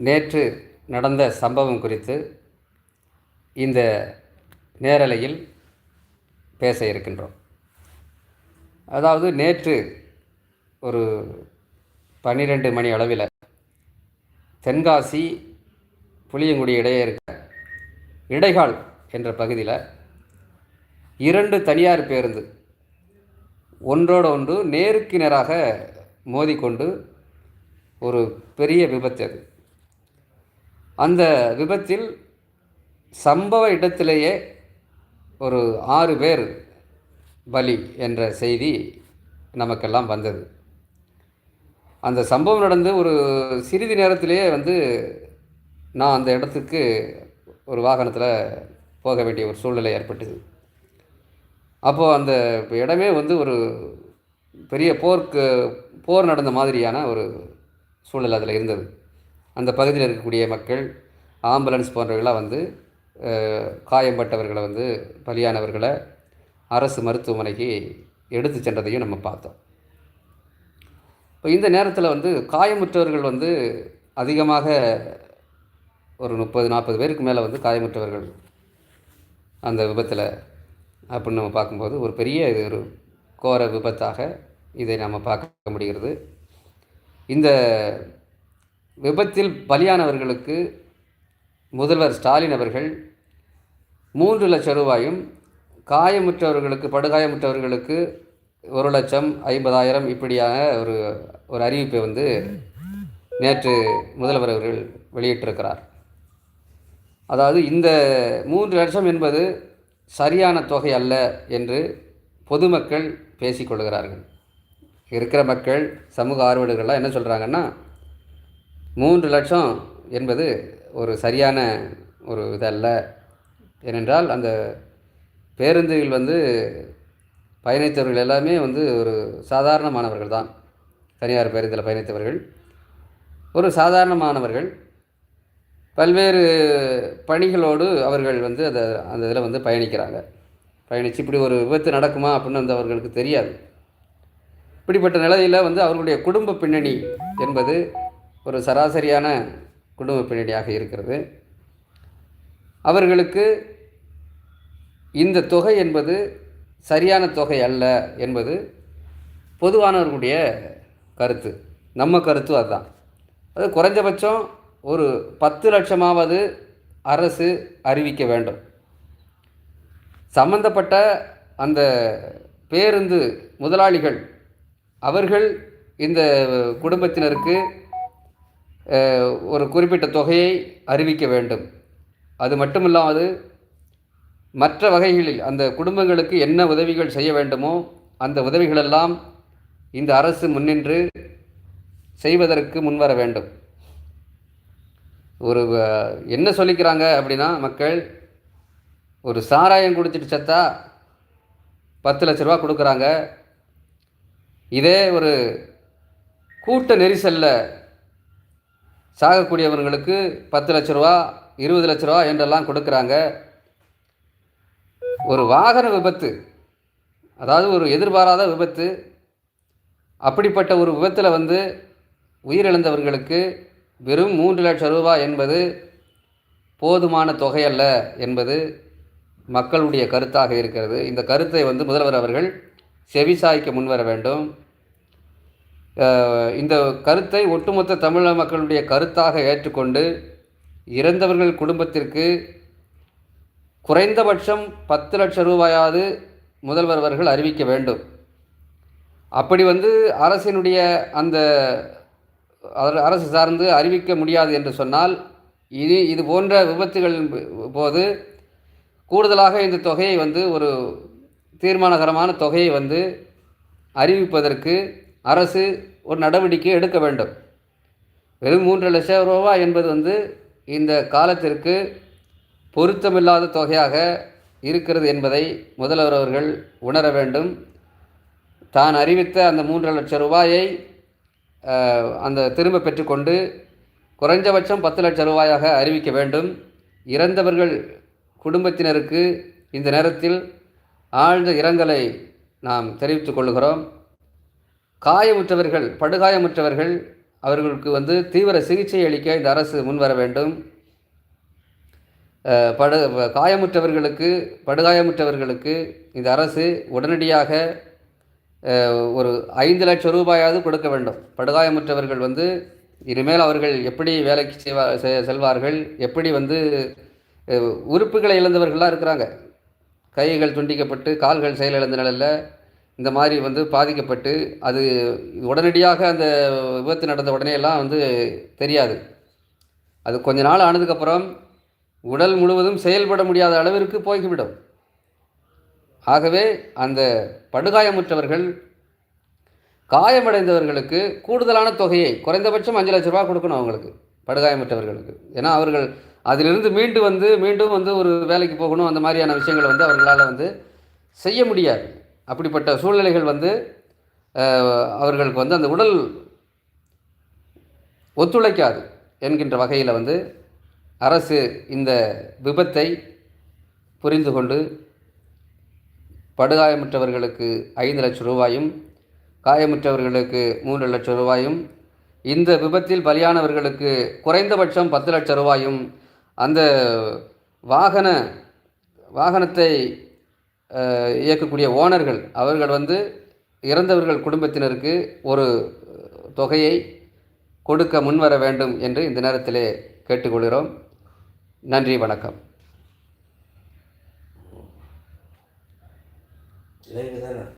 நேற்று நடந்த சம்பவம் குறித்து இந்த நேரலையில் பேச இருக்கின்றோம். அதாவது நேற்று ஒரு பன்னிரெண்டு மணி அளவில் தென்காசி புளியங்குடி இடையே இருக்க இடைகால் என்ற பகுதியில் இரண்டு தனியார் பேருந்து ஒன்றோடு ஒன்று நேருக்கு நேராக மோதிக்கொண்டு ஒரு பெரிய விபத்து அது. அந்த விபத்தில் சம்பவ இடத்திலேயே ஒரு ஆறு பேர் பலி என்ற செய்தி நமக்கெல்லாம் வந்தது. அந்த சம்பவம் நடந்து ஒரு சிறிது நேரத்திலேயே வந்து நான் அந்த இடத்துக்கு ஒரு வாகனத்தில் போக வேண்டிய ஒரு சூழ்நிலை ஏற்பட்டது. அப்போது அந்த இடமே வந்து ஒரு பெரிய போர்க்கு போர் நடந்த மாதிரியான ஒரு சூழல் அதில் இருந்தது. அந்த பகுதியில் இருக்கக்கூடிய மக்கள் ஆம்புலன்ஸ் போன்றவர்களாக வந்து காயம்பட்டவர்களை வந்து பலியானவர்களை அரசு மருத்துவமனைக்கு எடுத்து சென்றதையும் நம்ம பார்த்தோம். இப்போ இந்த நேரத்தில் வந்து காயமுற்றவர்கள் வந்து அதிகமாக ஒரு முப்பது நாற்பது பேருக்கு மேலே வந்து காயமுற்றவர்கள் அந்த விபத்தில் அப்படின்னு நம்ம பார்க்கும்போது ஒரு பெரிய இது ஒரு கோர விபத்தாக இதை நாம் பார்க்க முடிகிறது. இந்த விபத்தில் பலியானவர்களுக்கு முதல்வர் ஸ்டாலின் அவர்கள் மூன்று லட்சம் ரூபாயும் காயமுற்றவர்களுக்கு படுகாயமுற்றவர்களுக்கு ஒரு லட்சம் ஐம்பதாயிரம் இப்படியான ஒரு ஒரு அறிவிப்பை வந்து நேற்று முதல்வர் அவர்கள் வெளியிட்டிருக்கிறார். அதாவது இந்த மூன்று லட்சம் என்பது சரியான தொகை அல்ல என்று பொதுமக்கள் பேசிக்கொள்கிறார்கள். இருக்கிற மக்கள் சமூக ஆர்வலர்கள்லாம் என்ன சொல்கிறாங்கன்னா மூன்று லட்சம் என்பது ஒரு சரியான ஒரு இதல்ல. ஏனென்றால் அந்த பேருந்துகள் வந்து பயணித்தவர்கள் எல்லாமே வந்து ஒரு சாதாரணமானவர்கள் தான். தனியார் பேருந்தில் பயணித்தவர்கள். ஒரு சாதாரணமானவர்கள். பல்வேறு பணிகளோடு அவர்கள் வந்து அதை அந்த இதில் வந்து பயணிக்கிறாங்க. பயணித்து இப்படி ஒரு விபத்து நடக்குமா அப்படின்னு வந்து அவர்களுக்கு தெரியாது. இப்படிப்பட்ட நிலையில் வந்து அவர்களுடைய குடும்ப பின்னணி என்பது ஒரு சராசரியான குடும்ப பின்னணியாக இருக்கிறது. அவர்களுக்கு இந்த தொகை என்பது சரியான தொகை அல்ல என்பது பொதுவானவர்களுடைய கருத்து. நம்ம கருத்து அதுதான். அது குறைஞ்சபட்சம் ஒரு பத்து லட்சமாவது அரசு அறிவிக்க வேண்டும். சம்பந்தப்பட்ட அந்த பேருந்து முதலாளிகள் அவர்கள் இந்த குடும்பத்தினருக்கு ஒரு குறிப்பிட்ட தொகையை அறிவிக்க வேண்டும். அது மட்டுமில்லாது மற்ற வகைகளில் அந்த குடும்பங்களுக்கு என்ன உதவிகள் செய்ய வேண்டுமோ அந்த உதவிகளெல்லாம் இந்த அரசு முன்னின்று செய்வதற்கு முன்வர வேண்டும். ஒரு என்ன சொல்லிக்கிறாங்க அப்படின்னா மக்கள் ஒரு சாராயம் குடிச்சிட்டு செத்தா பத்து லட்ச ரூபா கொடுக்குறாங்க. இதே ஒரு கூட்ட நெரிசலில் சாகக்கூடியவர்களுக்கு பத்து லட்ச ரூபா இருபது லட்ச ரூபா என்றெல்லாம் கொடுக்குறாங்க. ஒரு வாகன விபத்து அதாவது ஒரு எதிர்பாராத விபத்து அப்படிப்பட்ட ஒரு விபத்தில் வந்து உயிரிழந்தவர்களுக்கு வெறும் மூன்று லட்சம் ரூபாய் என்பது போதுமான தொகையல்ல என்பது மக்களுடைய கருத்தாக இருக்கிறது. இந்த கருத்தை வந்து முதல்வர் அவர்கள் செவிசாய்க்க முன்வர வேண்டும். இந்த கருத்தை ஒட்டுமொத்த தமிழக மக்களுடைய கருத்தாக ஏற்றுக்கொண்டு இறந்தவர்கள் குடும்பத்திற்கு குறைந்தபட்சம் பத்து லட்சம் ரூபாயாவது முதல்வர் அவர்கள் அறிவிக்க வேண்டும். அப்படி வந்து அரசினுடைய அந்த அரசு சார்ந்து அறிவிக்க முடியாது என்று சொன்னால் இது இது போன்ற விபத்துகளின் போது கூடுதலாக இந்த தொகையை வந்து ஒரு தீர்மானகரமான தொகையை வந்து அறிவிப்பதற்கு அரசு ஒரு நடவடிக்கை எடுக்க வேண்டும். வெறும் மூன்று லட்சம் ரூபாய் என்பது வந்து இந்த காலத்திற்கு பொருத்தமில்லாத தொகையாக இருக்கிறது என்பதை முதல்வர் அவர்கள் உணர வேண்டும். தான் அறிவித்த அந்த மூன்று லட்சம் ரூபாயை அந்த திரும்ப பெற்றுக்கொண்டு குறைஞ்சபட்சம் பத்து லட்சம் ரூபாயாக அறிவிக்க வேண்டும். இறந்தவர்கள் குடும்பத்தினருக்கு இந்த நேரத்தில் ஆழ்ந்த இரங்கலை நாம் தெரிவித்துக் கொள்கிறோம். காயமுற்றவர்கள் படுகாயமுற்றவர்கள் அவர்களுக்கு வந்து தீவிர சிகிச்சை அளிக்க இந்த அரசு முன்வர வேண்டும். படு காயமுற்றவர்களுக்கு படுகாயமுற்றவர்களுக்கு இந்த அரசு உடனடியாக ஒரு ஐந்து லட்சம் ரூபாயாவது கொடுக்க வேண்டும். படுகாயமுற்றவர்கள் வந்து இனிமேல் அவர்கள் எப்படி வேலைக்கு செய்வா செ- செல்வார்கள் எப்படி வந்து உறுப்புகளை இழந்தவர்களாக இருக்கிறாங்க. கைகள் துண்டிக்கப்பட்டு கால்கள் செயலிழந்த நிலையில் இந்த மாதிரி வந்து பாதிக்கப்பட்டு அது உடனடியாக அந்த விபத்து நடந்த உடனே எல்லாம் வந்து தெரியாது. அது கொஞ்ச நாள் ஆனதுக்கப்புறம் உடல் முழுவதும் செயல்பட முடியாத அளவிற்கு போய்விடும். ஆகவே அந்த படுகாயமுற்றவர்கள் காயமடைந்தவர்களுக்கு கூடுதலான தொகையை குறைந்தபட்சம் அஞ்சு லட்ச ரூபா கொடுக்கணும் அவங்களுக்கு படுகாயமற்றவர்களுக்கு. ஏன்னா அவர்கள் அதிலிருந்து மீண்டு வந்து மீண்டும் வந்து ஒரு வேலைக்கு போகணும் அந்த மாதிரியான விஷயங்களை வந்து அவர்களால் வந்து செய்ய முடியாது. அப்படிப்பட்ட சூழ்நிலைகள் வந்து அவர்களுக்கு வந்து அந்த உடல் ஒத்துழைக்காது என்கின்ற வகையில் வந்து அரசு இந்த விபத்தை புரிந்து கொண்டு படுகாயமுற்றவர்களுக்கு ஐந்து லட்சம் ரூபாயும் காயமுற்றவர்களுக்கு மூன்று லட்சம் ரூபாயும் இந்த விபத்தில் பலியானவர்களுக்கு குறைந்தபட்சம் பத்து லட்சம் ரூபாயும் அந்த வாகன வாகனத்தை இயக்கக்கூடிய ஓனர்கள் அவர்கள் வந்து இறந்தவர்கள் குடும்பத்தினருக்கு ஒரு தொகையை கொடுக்க முன்வர வேண்டும் என்று இந்த நேரத்திலே கேட்டுக்கொள்கிறோம். நன்றி வணக்கம்.